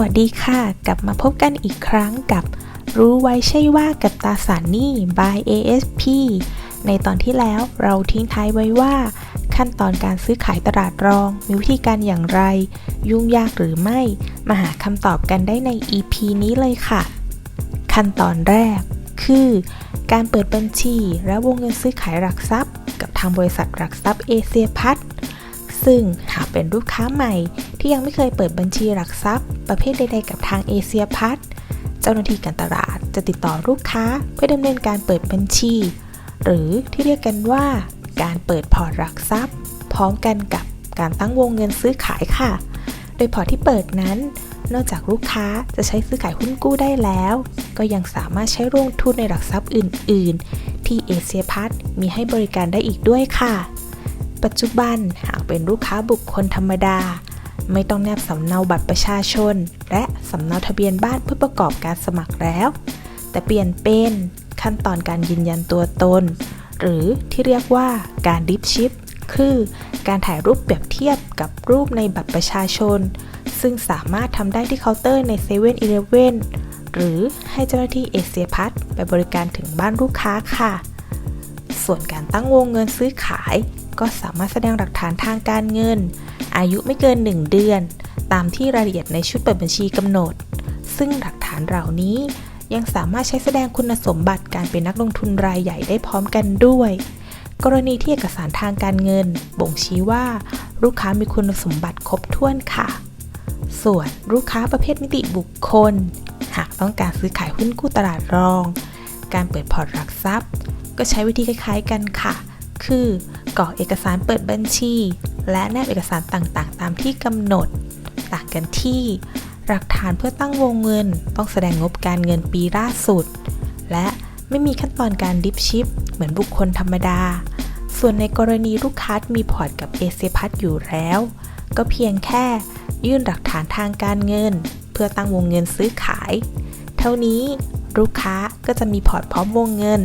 วัสดีค่ะ กลับมาพบกันอีกครั้งกับรู้ไว้ใช่ว่ากับตาสารนี้ by ASP ในตอนที่แล้วเราทิ้งท้ายไว้ว่า ขั้นตอนการซื้อขายตลาดรอง มีวิธีการอย่างไร ยุ่งยากหรือไม่ มาหาคำตอบกันได้ใน EP นี้เลยค่ะ ขั้นตอนแรก คือ การเปิดบัญชีและวงเงินซื้อขายหลักทรัพย์ กับทางบริษัทหลักทรัพย์เอเชียพัฒน์ ซึ่งหากเป็นลูกค้าใหม่ที่ยังไม่เคยเปิดบัญชีหลักทรัพย์ ประเภทใดๆกับทางเอเชียพัฒน์เจ้าหน้าที่การตลาดจะติดต่อลูกค้าเพื่อดำเนินการเปิดบัญชี หรือที่เรียกกันว่าการเปิดพอร์ตหลักทรัพย์ พร้อมกันกับการตั้งวงเงินซื้อขายค่ะ โดยพอร์ตที่เปิดนั้น นอกจากลูกค้าจะใช้ซื้อขายหุ้นกู้ได้แล้ว ก็ยังสามารถใช้ลงทุนในหลักทรัพย์อื่น ๆ ที่เอเชียพัฒนมีให้บริการได้อีกด้วยค่ะ ปัจจุบันหากเป็นลูกค้าบุคคลธรรมดา ไม่ต้องแนบสำเนาบัตรประชาชน และสำเนาทะเบียนบ้านเพื่อประกอบการสมัครแล้ว แต่เปลี่ยนเป็นขั้นตอนการยืนยันตัวตน หรือที่เรียกว่าการดิฟชิปคือการถ่ายรูปเปรียบเทียบกับรูปในบัตรประชาชน ซึ่งสามารถทำได้ที่เคาน์เตอร์ใน7 e เ e ่ e อหรือให้เจ้าหน้าที่เอเชียพัฒไปบริการถึงบ้านลูกค้าค่ะ ส่วนการตั้งวงเงินซื้อขาย ก็สามารถแสดงหลักฐานทางการเงิน อายุไม่เกิน 1 เดือน ตามที่รายละเอียดในชุดเปิดบัญชีกำหนด ซึ่งหลักฐานเหล่านี้ยังสามารถใช้แสดงคุณสมบัติการเป็นนักลงทุนรายใหญ่ได้พร้อมกันด้วย กรณีที่เอกสารทางการเงิน บ่งชี้ว่า ลูกค้ามีคุณสมบัติครบถ้วนค่ะ ส่วนลูกค้าประเภทนิติบุคคล หากต้องการซื้อขายหุ้นกู้ตลาดรอง การเปิดพอร์ตหลักทรัพย์ ก็ใช้วิธีคล้ายๆกันค่ะ คือกรอกเอกสารเปิดบัญชี และแนบเอกสารต่างๆ ตามที่กำหนด ต่างกันที่ หลักฐานเพื่อตั้งวงเงิน ต้องแสดงงบการเงินปีล่าสุด และไม่มีขั้นตอนการดิฟชิป เหมือนบุคคลธรรมดา ส่วนในกรณีลูกค้ามีพอร์ตกับเอเซพัทอยู่แล้ว ก็เพียงแค่ยื่นหลักฐานทางการเงิน เพื่อตั้งวงเงินซื้อขาย เท่านี้ลูกค้าก็จะมีพอร์ตพร้อมวงเงิน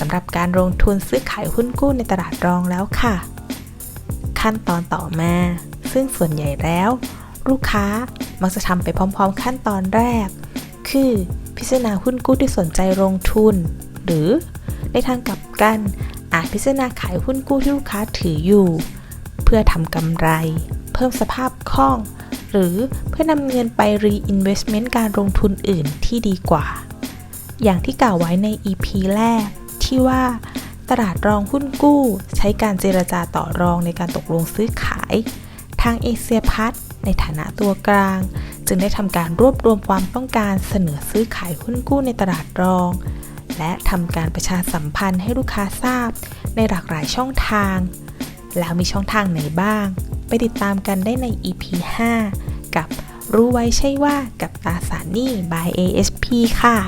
สำหรับการลงทุนซื้อขายหุ้นกู้ในตลาดรองแล้วค่ะ ขั้นตอนต่อมา ซึ่งส่วนใหญ่แล้ว ลูกค้ามักจะทำไปพร้อม ๆ ขั้นตอนแรก คือพิจารณาหุ้นกู้ที่สนใจลงทุน หรือในทางกลับกันอาจพิจารณาขายหุ้นกู้ที่ลูกค้าถืออยู่ เพื่อทำกำไร เพิ่มสภาพคล่อง หรือเพื่อนำเงินไป reinvestment การลงทุนอื่นที่ดีกว่า อย่างที่กล่าวไว้ใน EP แรก ที่ว่าตลาดรองหุ้นกู้ ใช้การเจรจาต่อรองในการตกลงซื้อขาย ทางเอเชียพัฒในฐานะตัวกลาง จึงได้ทำการรวบรวมความต้องการเสนอซื้อขายหุ้นกู้ในตลาดรอง และทำการประชาสัมพันธ์ให้ลูกค้าทราบ ในหลากหลายช่องทาง แล้วมีช่องทางไหนบ้าง ไปติดตามกันได้ใน EP 5 กับรู้ไว้ใช่ว่ากับตาสารหนี้ by ASP ค่ะ